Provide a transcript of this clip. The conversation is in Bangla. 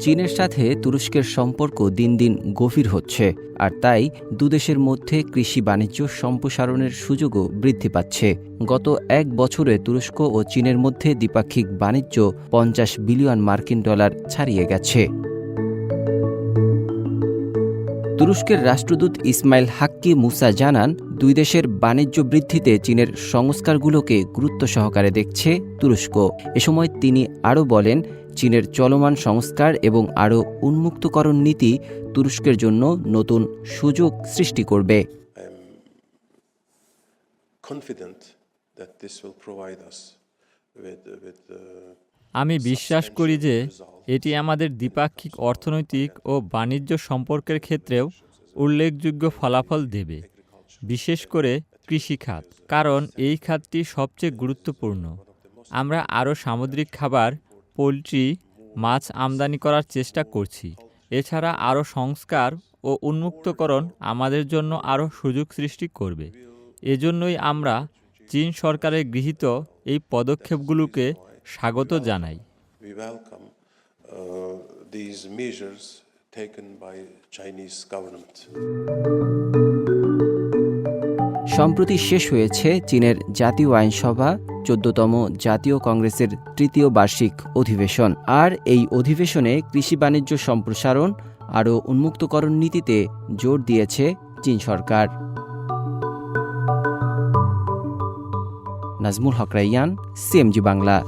চীনের সাথে তুরস্কের সম্পর্ক দিন দিন গভীর হচ্ছে, আর তাই দুদেশের মধ্যে কৃষি বাণিজ্য সম্প্রসারণের সুযোগও বৃদ্ধি পাচ্ছে। গত এক বছরে তুরস্ক ও চীনের মধ্যে দ্বিপাক্ষিক বাণিজ্য পঞ্চাশ বিলিয়ন মার্কিন ডলার ছাড়িয়ে গেছে। তুরস্কের রাষ্ট্রদূত ইসমাইল হাক্কি মুসা জানান দুই দেশের বাণিজ্য বৃদ্ধিতে চীনের সংস্কারগুলোকে গুরুত্ব সহকারে দেখছে তুরস্ক। এ সময় তিনি আরও বলেন চীনের চলমান সংস্কার এবং আরও উন্মুক্তকরণ নীতি তুরস্কের জন্য নতুন সুযোগ সৃষ্টি করবে। Confident that this will provide us with, with uh, আমি বিশ্বাস করি যে এটি আমাদের দ্বিপাক্ষিক অর্থনৈতিক ও বাণিজ্য সম্পর্কের ক্ষেত্রেও উল্লেখযোগ্য ফলাফল দেবে, বিশেষ করে কৃষিখাত, কারণ এই খাতটি সবচেয়ে গুরুত্বপূর্ণ। আমরা আরও সামুদ্রিক খাবার, পোলট্রি, মাছ আমদানি করার চেষ্টা করছি। এছাড়া আরও সংস্কার ও উন্মুক্তকরণ আমাদের জন্য আরও সুযোগ সৃষ্টি করবে। এজন্যই আমরা চীন সরকারের গৃহীত এই পদক্ষেপগুলোকে স্বাগত জানাই। uh. সম্প্রতি শেষ হয়েছে চীনের জাতীয় আইনসভা চোদ্দতম জাতীয় কংগ্রেসের তৃতীয় বার্ষিক অধিবেশন। আর এই অধিবেশনে কৃষি বাণিজ্য সম্প্রসারণ আরও উন্মুক্তকরণ নীতিতে জোর দিয়েছে চীন সরকার। নাজমুল হক রাইয়ান সিএমজি বাংলা।